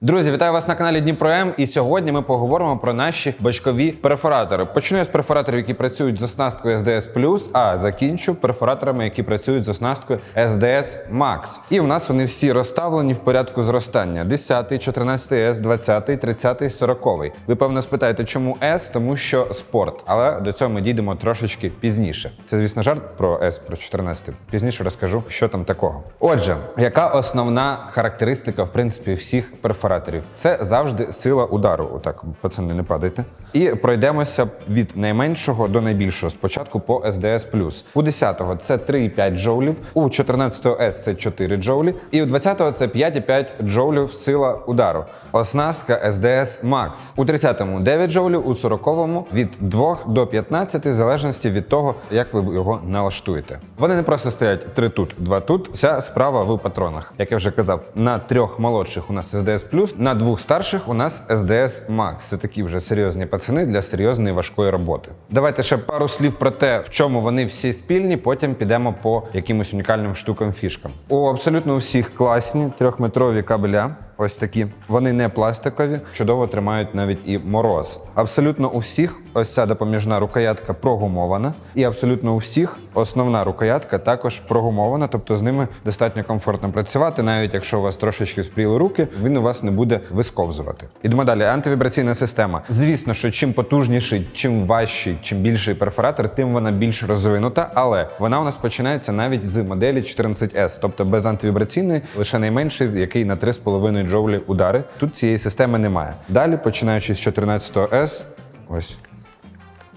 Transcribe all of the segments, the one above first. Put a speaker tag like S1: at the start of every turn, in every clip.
S1: Друзі, вітаю вас на каналі Дніпро М. І сьогодні ми поговоримо про наші бочкові перфоратори. Почну я з перфораторів, які працюють з оснасткою SDS+, а закінчу перфораторами, які працюють з оснасткою SDS Max. І у нас вони всі розставлені в порядку зростання: 10, 14 S, 20, 30, 40. Ви певно спитаєте, чому S? Тому що спорт. Але до цього ми дійдемо трошечки пізніше. Це, звісно, жарт про S, про 14. Пізніше розкажу, що там такого. Отже, яка основна характеристика, в принципі, всіх перфораторів? Це завжди сила удару. Отак, пацани, не падайте. І пройдемося від найменшого до найбільшого. Спочатку по SDS+. У 10-го це 3,5 джоулів, у 14-го S це 4 джоулі, і у 20-го це 5,5 джоулів сила удару. Оснастка SDS Max. У 30-му 9 джоулів, у 40-му від 2 до 15, в залежності від того, як ви його налаштуєте. Вони не просто стоять 3 тут, 2 тут. Вся справа в патронах. Як я вже казав, на трьох молодших у нас SDS+, на двох старших у нас SDS Max. Це такі вже серйозні пацани для серйозної важкої роботи. Давайте ще пару слів про те, в чому вони всі спільні. Потім підемо по якимось унікальним штукам фішкам. У абсолютно усіх класні трьохметрові кабеля. Ось такі. Вони не пластикові, чудово тримають навіть і мороз. Абсолютно у всіх ось ця допоміжна рукоятка прогумована, і абсолютно у всіх основна рукоятка також прогумована, тобто з ними достатньо комфортно працювати, навіть якщо у вас трошечки спріли руки, він у вас не буде висковзувати. Ідемо далі. Антивібраційна система. Звісно, що чим потужніший, чим важчий, чим більший перфоратор, тим вона більш розвинута, але вона у нас починається навіть з моделі 14S, тобто без антивібраційної, лише найменший, який на 3,5 джоулі удари. Тут цієї системи немає. Далі, починаючи з 14S, ось.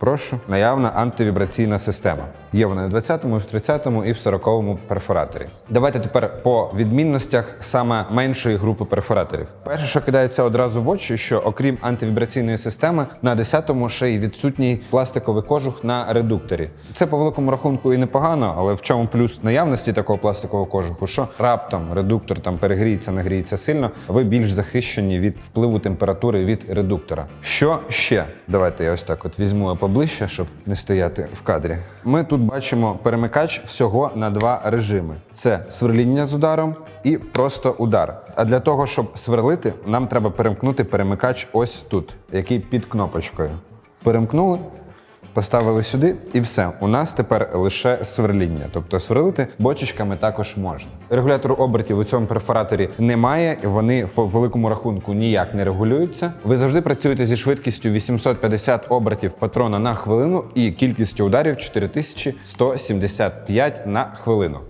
S1: Прошу, наявна антивібраційна система. Є вона в 20-му, в 30-му і в 40-му перфораторі. Давайте тепер по відмінностях саме меншої групи перфораторів. Перше, що кидається одразу в очі, що окрім антивібраційної системи, на 10-му ще й відсутній пластиковий кожух на редукторі. Це по великому рахунку і непогано, але в чому плюс наявності такого пластикового кожуху, що раптом редуктор там перегріється, нагріється сильно, ви більш захищені від впливу температури від редуктора. Що ще? Давайте я ось так от візьму поближче, щоб не стояти в кадрі. Ми тут бачимо перемикач всього на два режими: це сверління з ударом і просто удар. А для того, щоб сверлити, нам треба перемкнути перемикач ось тут, який під кнопочкою. Перемкнули. Поставили сюди, і все. У нас тепер лише сверління. Тобто сверлити бочечками також можна. Регулятору обертів у цьому перфораторі немає, вони по великому рахунку ніяк не регулюються. Ви завжди працюєте зі швидкістю 850 обертів патрона на хвилину і кількістю ударів 4175 на хвилину.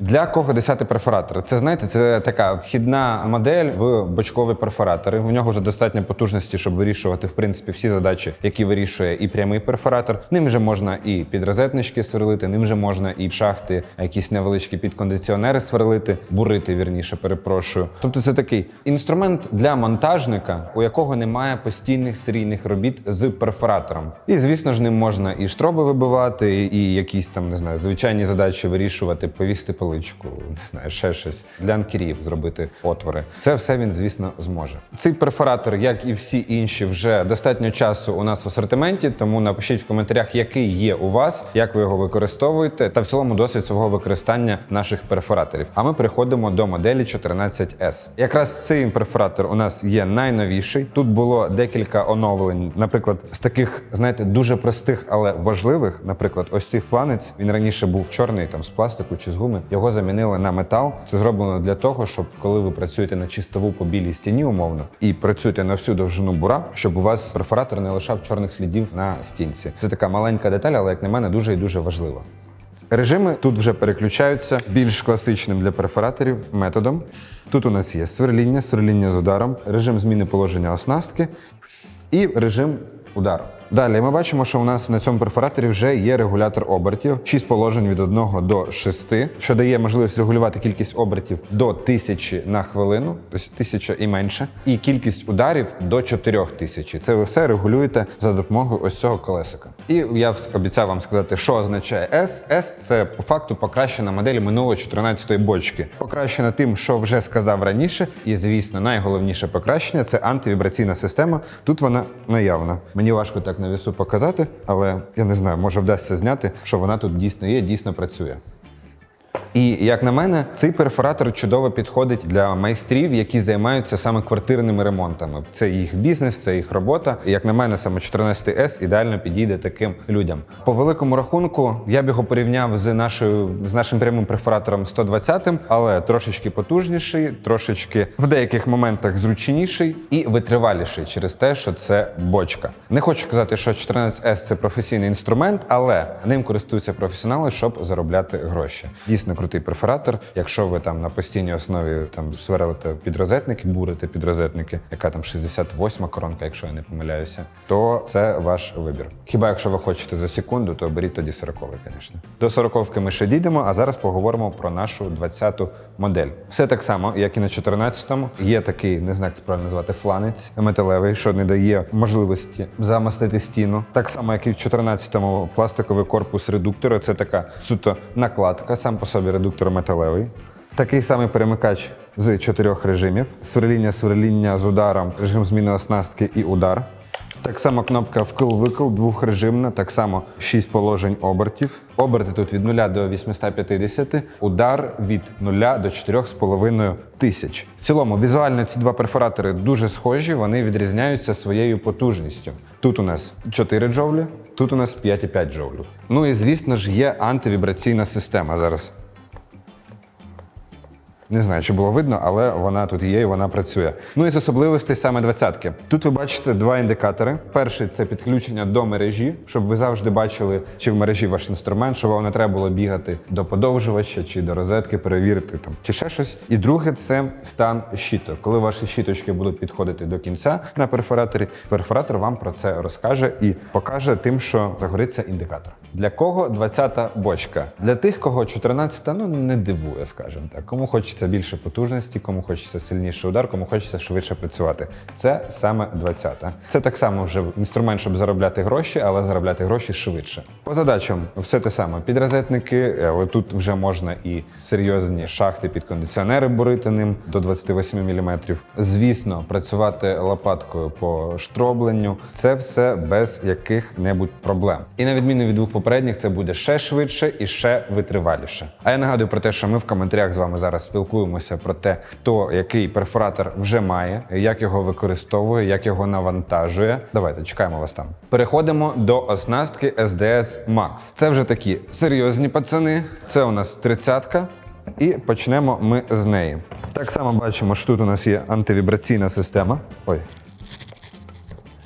S1: Для кого 10 перфоратор? Це знаєте, це така вхідна модель в бочкові перфоратори. У нього вже достатньо потужності, щоб вирішувати в принципі всі задачі, які вирішує і прямий перфоратор. Ним вже можна і підрозетнички сверлити, ним вже можна і шахти, якісь невеличкі підкондиціонери сверлити, бурити вірніше, перепрошую. Тобто, це такий інструмент для монтажника, у якого немає постійних серійних робіт з перфоратором. І звісно ж, ним можна і штроби вибивати, і якісь там не знаю, звичайні задачі вирішувати, повісти поличку, не знаю, ще щось для анкерів зробити отвори. Це все він, звісно, зможе. Цей перфоратор, як і всі інші, вже достатньо часу у нас в асортименті. Тому напишіть в коментарях, який є у вас, як ви його використовуєте, та в цілому досвід свого використання наших перфораторів. А ми переходимо до моделі 14S. Якраз цей перфоратор у нас є найновіший. Тут було декілька оновлень, наприклад, з таких, знаєте, дуже простих, але важливих. Наприклад, ось цей фланець. Він раніше був чорний, там з пластику чи з гуми. Його замінили на метал. Це зроблено для того, щоб коли ви працюєте на чистову по білій стіні, умовно, і працюєте на всю довжину бура, щоб у вас перфоратор не лишав чорних слідів на стінці. Це така маленька деталь, але як на мене, дуже і дуже важлива. Режими тут вже переключаються більш класичним для перфораторів методом. Тут у нас є сверління, сверління з ударом, режим зміни положення оснастки і режим удару. Далі ми бачимо, що у нас на цьому перфораторі вже є регулятор обертів, 6 положень від 1 до 6, що дає можливість регулювати кількість обертів до 1000 на хвилину, тобто 1000 і менше, і кількість ударів до 4000. Це ви все регулюєте за допомогою ось цього колесика. І я обіцяв вам сказати, що означає S. S – це по факту покращена модель минулої 14-ї бочки. Покращена тим, що вже сказав раніше, і звісно, найголовніше покращення це антивібраційна система. Тут вона наявна. Мені важко так на вісу показати, але я не знаю, може вдасться зняти, що вона тут дійсно є, дійсно працює. І як на мене, цей перфоратор чудово підходить для майстрів, які займаються саме квартирними ремонтами. Це їх бізнес, це їх робота. І як на мене, саме 14S ідеально підійде таким людям. По великому рахунку я б його порівняв з нашою з нашим прямим перфоратором 120, але трошечки потужніший, трошечки в деяких моментах зручніший і витриваліший через те, що це бочка. Не хочу казати, що 14S це професійний інструмент, але ним користуються професіонали, щоб заробляти гроші. Дійсно крутий перфоратор. Якщо ви там на постійній основі там сверлите підрозетники, бурите підрозетники, яка там 68 коронка, якщо я не помиляюся, то це ваш вибір. Хіба якщо ви хочете за секунду, то беріть тоді 40-й, звісно. До 40 ми ще дійдемо, а зараз поговоримо про нашу 20-ту модель. Все так само, як і на 14-му. Є такий, не знаю, як правильно назвати, фланець металевий, що не дає можливості замастити стіну. Так само, як і в 14-му пластиковий корпус редуктора. Це така суто накладка, сам по собі редуктор металевий. Такий самий перемикач з чотирьох режимів: сверління, сверління з ударом, режим зміни оснастки і удар. Так само кнопка вкл-викл двохрежимна, так само 6 положень обертів. Оберти тут від 0 до 850, удар від 0 до 4,5 тисяч. В цілому, візуально ці два перфоратори дуже схожі, вони відрізняються своєю потужністю. Тут у нас 4 джоулі, тут у нас 5,5 джоулів. Ну і звісно ж є антивібраційна система зараз. Не знаю, чи було видно, але вона тут є і вона працює. Ну і з особливостей саме двадцятки. Тут ви бачите два індикатори. Перший це підключення до мережі, щоб ви завжди бачили, чи в мережі ваш інструмент, щоб вам не треба було бігати до подовжувача чи до розетки, перевірити там чи ще щось. І друге це стан щіток. Коли ваші щіточки будуть підходити до кінця на перфораторі, перфоратор вам про це розкаже і покаже тим, що загориться індикатор. Для кого 20-та бочка? Для тих, кого 14-та ну не дивує, скажімо так. Кому хочеться більше потужності, кому хочеться сильніший удар, кому хочеться швидше працювати. Це саме 20-та. Це так само вже інструмент, щоб заробляти гроші, але заробляти гроші швидше. По задачам все те саме. Підрозетники, але тут вже можна і серйозні шахти під кондиціонери бурити ним до 28 мм. Звісно, працювати лопаткою по штробленню. Це все без яких-небудь проблем. І на відміну від двох попередніх, це буде ще швидше і ще витриваліше. А я нагадую про те, що ми в коментарях з вами зараз спілкуємося про те, хто який перфоратор вже має, як його використовує, як його навантажує. Давайте чекаємо вас там. Переходимо до оснастки SDS Max. Це вже такі серйозні пацани. Це у нас тридцятка. І почнемо ми з неї. Так само бачимо, що тут у нас є антивібраційна система. Ой,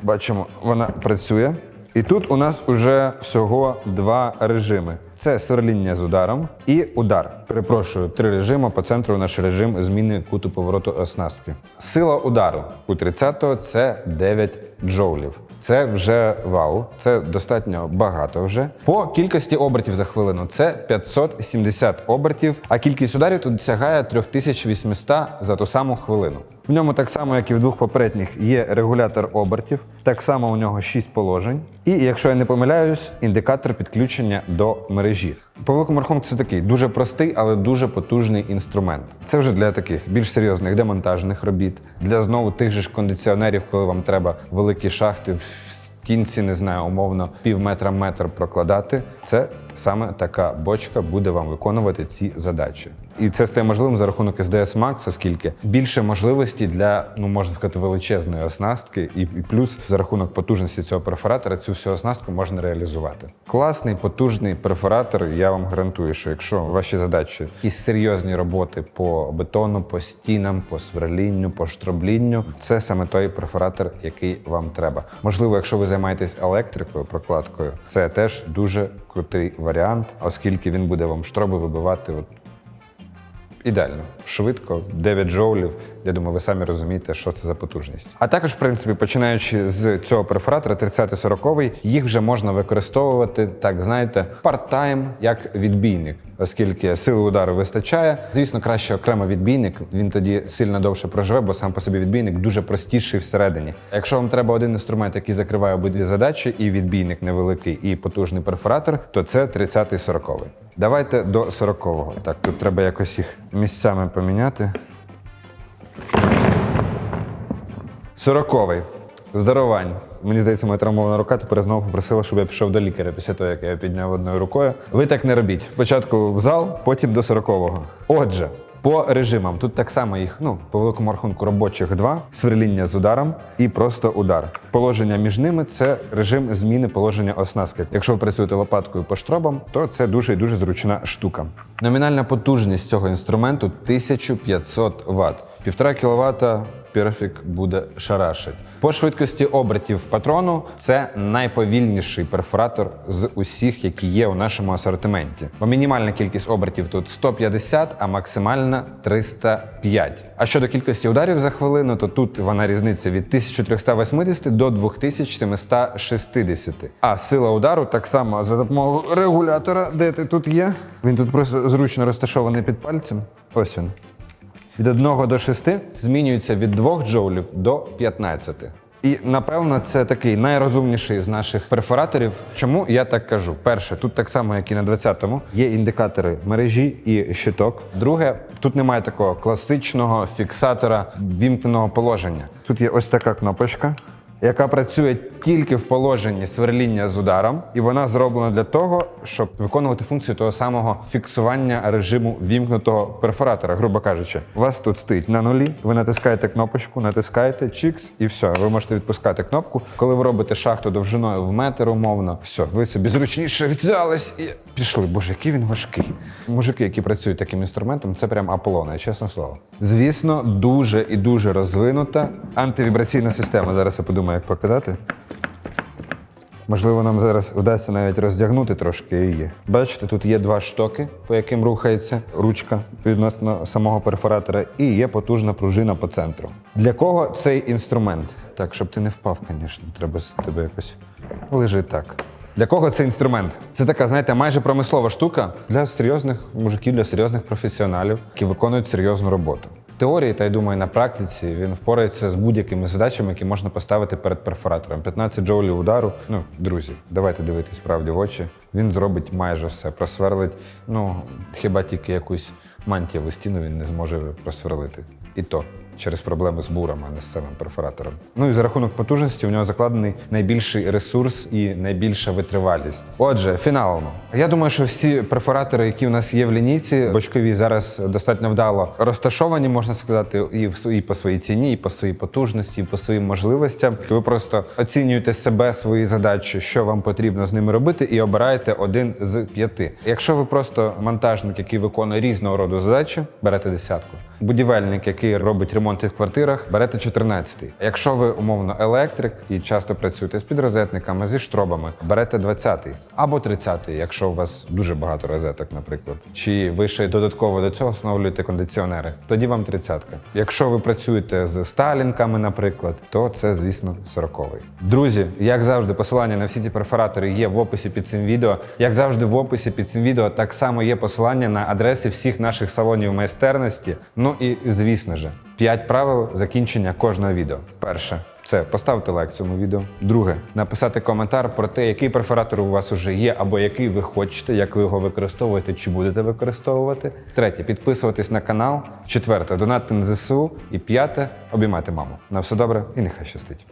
S1: Бачимо, вона працює. І тут у нас уже всього два режими: це сверління з ударом і удар. Перепрошую, три режими. По центру наш режим зміни куту повороту оснастки. Сила удару у 30-го це 9 джоулів. Це вже вау, це достатньо багато вже. По кількості обертів за хвилину це 570 обертів, а кількість ударів тут сягає 3800 за ту саму хвилину. В ньому так само, як і в двох попередніх, є регулятор обертів. Так само у нього 6 положень. І якщо я не помиляюсь, індикатор підключення до мережі. По великому рахунку це такий дуже простий, але дуже потужний інструмент. Це вже для таких більш серйозних демонтажних робіт, для знову тих же ж кондиціонерів, коли вам треба великі шахти в стінці, не знаю, умовно пів метра метр прокладати. Це саме така бочка буде вам виконувати ці задачі. І це стає можливим за рахунок SDS Max, оскільки більше можливості для, ну можна сказати, величезної оснастки, і, плюс за рахунок потужності цього перфоратора цю всю оснастку можна реалізувати. Класний, потужний перфоратор. Я вам гарантую, що якщо ваші задачі якісь серйозні роботи по бетону, по стінам, по сверлінню, по штроблінню, це саме той перфоратор, який вам треба. Можливо, якщо ви займаєтесь електрикою, прокладкою, це теж дуже крутий варіант, оскільки він буде вам штроби вибивати от Ідеально, швидко, 9 джоулів. Я думаю, ви самі розумієте, що це за потужність. А також, в принципі, починаючи з цього перфоратора, 30-40, їх вже можна використовувати, так знаєте, парт-тайм як відбійник, оскільки сили удару вистачає. Звісно, краще окремо відбійник. Він тоді сильно довше проживе, бо сам по собі відбійник дуже простіший всередині. Якщо вам треба один інструмент, який закриває обидві задачі, і відбійник невеликий, і потужний перфоратор, то це 30-40. Давайте до 40-го. Так, тут треба якось їх місцями поміняти. 40-й. Здоровань. Мені здається, моя травмована рука тепер знову попросила, щоб я пішов до лікаря після того, як я підняв одною рукою. Ви так не робіть. Спочатку в зал, потім до 40-го. Отже, по режимам тут так само їх, ну, по великому рахунку робочих два: сверління з ударом і просто удар. Положення між ними це режим зміни положення оснастки. Якщо ви працюєте лопаткою по штробам, то це дуже і дуже зручна штука. Номінальна потужність цього інструменту 1500 Вт. 1,5 кВт Перфік буде шарашить. По швидкості обертів патрону це найповільніший перфоратор з усіх, які є у нашому асортименті. Бо мінімальна кількість обертів тут 150, а максимальна 305. А щодо кількості ударів за хвилину, то тут вона різниця від 1380 до 2760. А сила удару так само за допомогою регулятора, де ти тут є. Він тут просто зручно розташований під пальцем. Ось він. Від 1 до 6 змінюється від 2 джоулів до 15. І напевно це такий найрозумніший з наших перфораторів. Чому я так кажу? Перше, тут так само, як і на 20-му, є індикатори мережі і щиток. Друге, тут немає такого класичного фіксатора вімкненого положення. Тут є ось така кнопочка яка працює тільки в положенні сверління з ударом, і вона зроблена для того, щоб виконувати функцію того самого фіксування режиму вімкнутого перфоратора, грубо кажучи. У вас тут стоїть на нулі, ви натискаєте кнопочку, натискаєте чікс, і все. Ви можете відпускати кнопку. Коли ви робите шахту довжиною в метр, умовно, все, ви собі зручніше взялись і пішли. Боже, який він важкий. Мужики, які працюють таким інструментом, це прям Аполлона, чесне слово. Звісно, дуже і дуже розвинута антивібраційна система. Зараз я подумаю, як показати. Можливо, нам зараз вдасться навіть роздягнути трошки її. Бачите, тут є два штоки, по яким рухається ручка відносно самого перфоратора, і є потужна пружина по центру. Для кого цей інструмент? Так, щоб ти не впав, звісно, треба тебе якось лежи так. Для кого цей інструмент? Це така, знаєте, майже промислова штука для серйозних мужиків, для серйозних професіоналів, які виконують серйозну роботу. В теорії, та й думаю, на практиці він впорається з будь-якими задачами, які можна поставити перед перфоратором. 15 джоулів удару. Ну, друзі, давайте дивитись правді в очі. Він зробить майже все. Просверлить. Ну, хіба тільки якусь мантієву стіну він не зможе просверлити. І то через проблеми з бурами, а не з самим перфоратором. Ну і за рахунок потужності у нього закладений найбільший ресурс і найбільша витривалість. Отже, фіналом. Я думаю, що всі перфоратори, які в нас є в лінійці, бочкові зараз достатньо вдало розташовані, можна сказати, і в і по своїй ціні, і по своїй потужності, і по своїм можливостям. Ви просто оцінюєте себе, свої задачі, що вам потрібно з ними робити, і обираєте один з п'яти. Якщо ви просто монтажник, який виконує різного роду задачі, берете десятку. Будівельник, який робить ремонти в квартирах, берете 14-й. Якщо ви умовно електрик і часто працюєте з підрозетниками, зі штробами, берете 20-й або 30-й, якщо у вас дуже багато розеток, наприклад. Чи ви ще додатково до цього встановлюєте кондиціонери, тоді вам 30-ка. Якщо ви працюєте з сталінками, наприклад, то це, звісно, 40-й. Друзі, як завжди, посилання на всі ці перфоратори є в описі під цим відео. Як завжди, в описі під цим відео так само є посилання на адреси всіх наших салонів майстерності. Ну і звісно ж, 5 правил закінчення кожного відео. Перше це поставити лайк цьому відео. Друге написати коментар про те, який перфоратор у вас уже є, або який ви хочете, як ви його використовуєте чи будете використовувати. Третє підписуватись на канал. Четверте донати на ЗСУ. І п'яте обіймати маму. На все добре і нехай щастить.